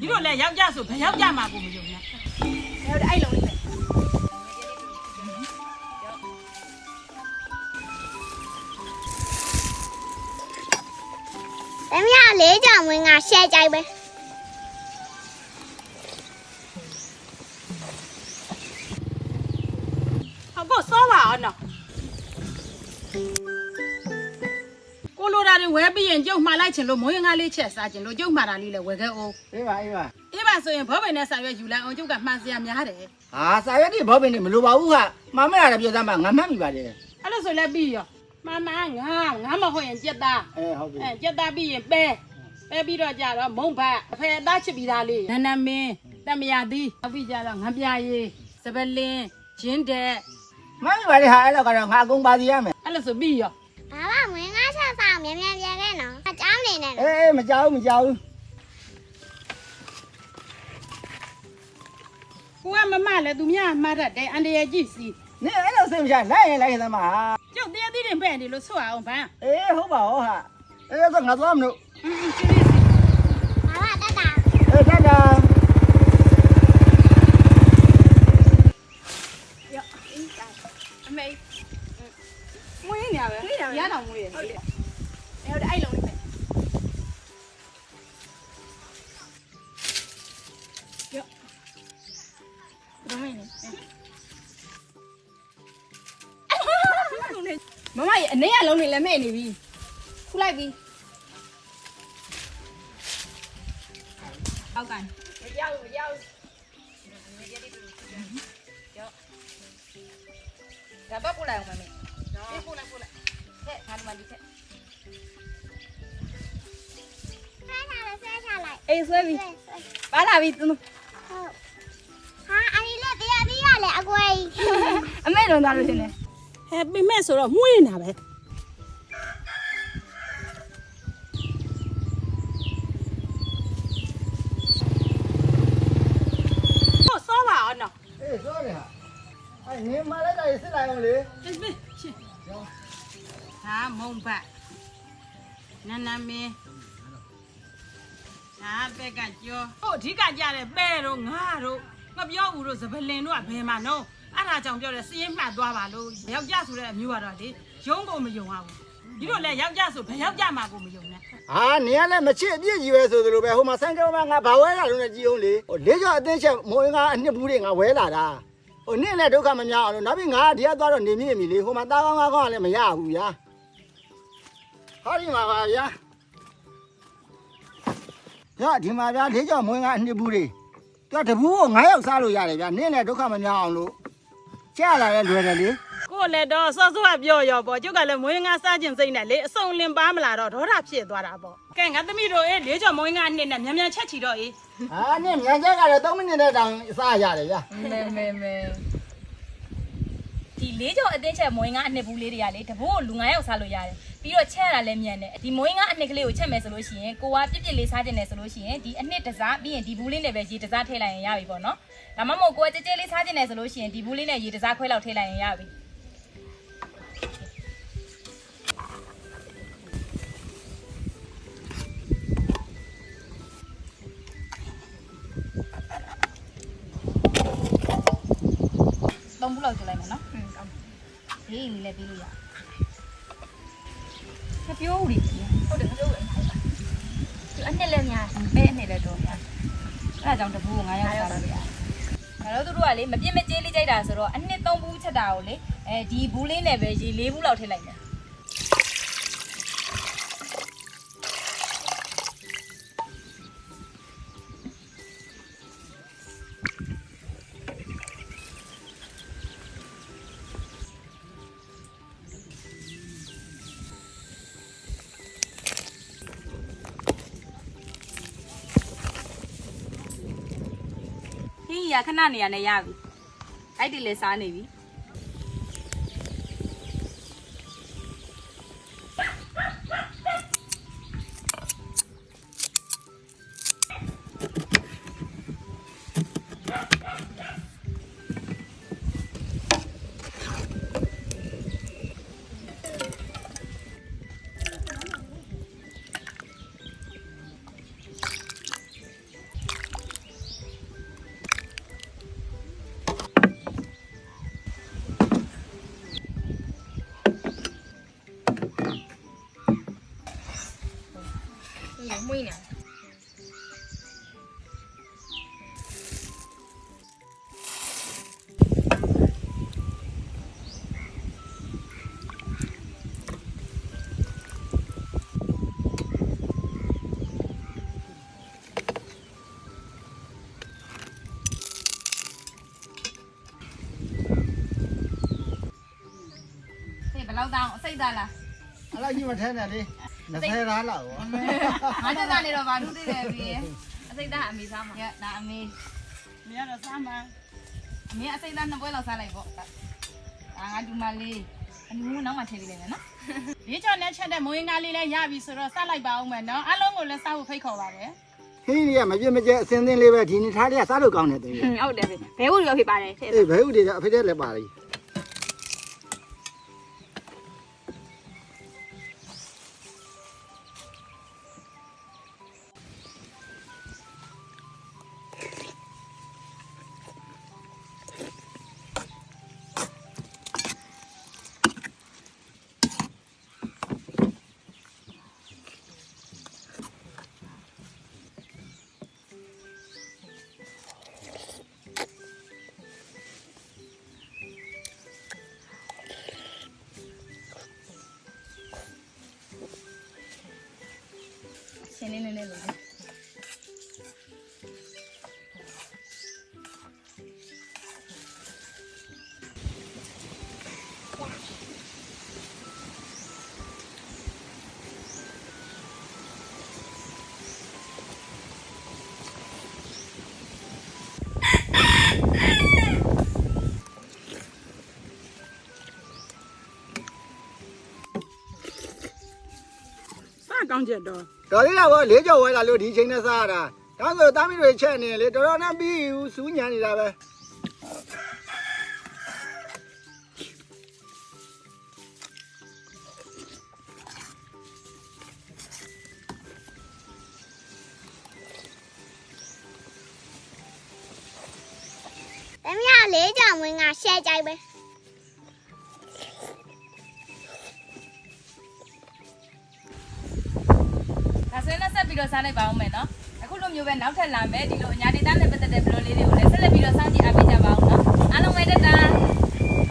ဒီလိုလဲယောက်ျားဆိုဘယ်ယောက်ျားမှကိုမယုံနဲ့အဲ့ဒါအဲ့လုံးလေးပဲတမရလေးကြောင်ဝင်ကရှဲကြိုက်ပဲဟုတ်ကိုစောပါအောင်နော် ကိုလိုတာတွေဝဲပြီးရင်ကျုပ်မှားလိုက်ချင်လို့မွေးငါလေးချက်စားချင်လို့ကျုပ်မှားတာလေးလဲဝယ်ခဲ့အောင်အေးပါအေးပါအေးပါဆိုရင်ဘောပင်နဲ့ဆာရွက်ယူလိုက်အောင်ကျုပ်ကမှန်စရာများတယ်ဟာစာရွက်တွေဘောပင်တွေမလိုပါဘူးဟာမမရတာပြောစမ်းပါငါမှတ်မိပါတယ်အဲ့လိုဆိုလဲပြီးရောမမငါငါမဟုတ်ရင်ကြက်သားအဲဟုတ်ပြီအဲကြက်သားပြီးရင်ပဲပဲပြီးတော့ကြတော့မုံဘတ်အဖေအသားချစ်ပြီးသားလေးနန်းနမင်းတမရသည်နောက်ပြီးကြတော့ငပြာရည်စပလင်းဂျင်းတဲ့မှတ်မိပါတယ်ဟာအဲ့တော့ကတော့ငါအကုန်ပါစီရမယ်အဲ့လိုဆိုပြီးရော ဘာမှဝင်ကဆက်ဆောင်မြန်မြန်ပြန်ခဲ့နော်အကြောင်းနေနဲ့အေးအေးမကြောက်ဘူးမကြောက်ဘူးကိုကမမလည်းသူများမှတ်တတ်တယ်အန်တရကြည့်စီနင်အဲ့လိုစိတ်မချလိုက်ရင်လိုက်ရင်သမားကျုပ်တရားသီးတင်ပဲ့နေလို့ဆွအောင်ဗန်းအေးဟုတ်ပါဟောဟာအေးဆိုငါသွားမလို့အင်းကျလေးစီဘာ မမရဲ့အနေကလုံးလေးလည်းမဲ့နေပြီခုလိုက်ပြီအောက်ကန်မကြောက်မကြောက်ဒါတော့ပို့လိုက်အောင်မမေပြေးပို့လိုက်ပို့လိုက်ထက်ငါတို့မှဒီထက်ဆဲထားလိုက်ဆဲထားလိုက်အေးဆွဲပြီဆွဲဆွဲပါလာပြီသူဟုတ်ဟာအဒီလက်တရားသီးရလေအကွယ်ကြီးအမေတော့သားလို့ရှင်နေ ဟဲ့ပြမဲ့ဆိုတော့မွေးနေတာပဲဟိုစောပါအောင်နော်အေးဆိုရဟာအဲ့နင်မလိုက်တာစစ်လိုက်အောင်လေပြပြချင်းဟာမုံဘတ်နန်းနမင်းဟာဘက်ကကြောဟိုအဓိကကြတဲ့ပဲတို့ငါတို့ငါပြောဦးတို့စပလင်တို့ကဘယ်မှာနော် အဲ့ဒါကြောင့်ပြောတယ်စည်ရင်မှတ်သွားပါလို့ယောက်ျားဆိုတဲ့အမျိုးကတော့လေယုံကိုမယုံအောင်ဒီလိုလဲယောက်ျားဆိုဘယ်ယောက်ျားမှကိုမယုံနဲ့ဟာနင်ကလည်းမချစ်အပြည့်ကြီးပဲဆိုသလိုပဲဟိုမှာစမ်းကြောမှာငါဘာဝဲလာလို့နဲ့ကြည်အောင်လေဟိုလေးကြောအသိချက်မိုးငါအနှစ်ဘူးတွေငါဝဲလာတာဟိုနင့်လည်းဒုက္ခမများအောင်လို့နောက်ပြီးငါဒီကသွားတော့နေမြင့်ပြီလေဟိုမှာတာကောင်းကောင်းကလည်းမရဘူးဗျာဟောဒီမှာပါဗျာညဒီမှာဗျာလေးကြောမွေးငါအနှစ်ဘူးတွေသူကတဘူးကို9ယောက်စားလို့ရတယ်ဗျာနင့်လည်းဒုက္ခမများအောင်လို့ ကြားလာလဲလွယ်တယ်လေကိုယ်လည်းတော့စောစောကပြောရောပေါ့ကျုပ်ကလည်းမွေးငါစားခြင်းစိတ်နဲ့လေအစုံလင်ပါမလာတော့ဒေါသဖြစ်သွားတာပေါ့ကဲငါသမီးတို့အေးလေးချော်မွေးငါနှစ်နဲ့မြန်မြန်ချက်ချီတော့အေးဟာနင့်မြန်ချက်ကတော့3မိနစ်နဲ့တောင်စားရတယ်ဗျာမဲမဲမဲဒီလေးကြော်အတင်းချက်မွေးငါအနှစ်ဘူးလေးတွေကလေတဘိုးကိုလူ9ယောက်စားလို့ရတယ် ပြီးတော့ချက်ရတာလည်းမြန်တယ်ဒီမွေးငါအနှစ်ကလေးကိုချက်မယ်ဆိုလို့ရှိရင်ကိုကပြစ်ပြစ်လေးစားတင်တယ်ဆိုလို့ရှိရင်ဒီအနှစ်တစားပြီးရင်ဒီဘူးလေးနဲ့ပဲရေတစားထည့်လိုက်ရင်ရပြီပေါ့နော်ဒါမှမဟုတ်ကိုကကြဲကြဲလေးစားတင်တယ်ဆိုလို့ရှိရင်ဒီဘူးလေးနဲ့ရေတစားခွဲလောက်ထည့်လိုက်ရင်ရပြီသုံးဘူးလောက်ကျလိုက်မယ်နော်ဟုတ်ကောင်းဟေးလေးလည်းပြီးလို့ရမ ပြောဘူးလေဟုတ်တယ်မပြောဘူးဒီအနှစ်လည်းများပဲအနှစ်လည်းတော့များအဲ့ဒါကြောင့်တဘူးကို9ရောက်စားလို့ရတယ်ဒါတော့သူတို့ကလေမပြစ်မကြေးလေးကြိုက်တာဆိုတော့အနှစ်3ဘူးချက်တာကိုလေအဲဒီဘူးလေးနဲ့ပဲရေ4ဘူးလောက်ထည့်လိုက်မယ် ဟင်းရခဏနေရနဲ့ရပြီ။အဲ့ဒီလေစားနေပြီ nhiều mi nè lâu tao xây ra là အဲ့လိုကြီးမထဲနဲ့လေ20သားလောက်ရောငါတက်တာနေတော့ဘာလို့သိတယ်ပြီးအစိတ်သားအမေစားမှာရဒါအမေမင်းကတော့စားမှာအမေအစိတ်သားနှစ်ပွဲလောက်စားလိုက်ပေါ့ဒါငါဒူမလေးအနူးနောက်မှထည့်ပေးလိုက်မယ်နော်ရေချော်နဲ့ချက်တဲ့မွေးငါလေးလည်းရပြီဆိုတော့စားလိုက်ပါဦးမယ်နော်အားလုံးကိုလည်းစားဖို့ဖိတ်ခေါ်ပါတယ်ဟင်းကြီးကမပြတ်မကျက်အစင်းသင်းလေးပဲဒီနေ့ထားလေးကစားလို့ကောင်းတယ်တကယ်ဟုတ်တယ်ဖေဘဲဟုတ်ရောဖြစ်ပါတယ်တဲ့အေးဘဲဥတွေကအဖေတဲ့လည်းပါလိမ့် ရှင်း ကောင်းချက်တော့တော်လေးကတော့လေးကြော်ဝဲလာလို့ဒီချိန်နဲ့စားရတာဒါဆိုသားမီးတွေချက်နေလေတော်တော်နဲ့ပြီးဘူးစူးညံနေတာပဲသမီးကလေးကြောင်ဝင်ကရှက်ကြိုက်ပဲ ပြီးတော့စားလိုက်ပါဦးမယ်နော်အခုလိုမျိုးပဲနောက်ထပ်လာမယ်ဒီလိုအညာဒေတာနဲ့ပတ်သက်တဲ့ဘလိုလေးတွေကိုလည်းဆက်လက်ပြီးတော့စောင့်ကြည့်အားပေးကြပါဦးနော်အားလုံးပဲတက်တာ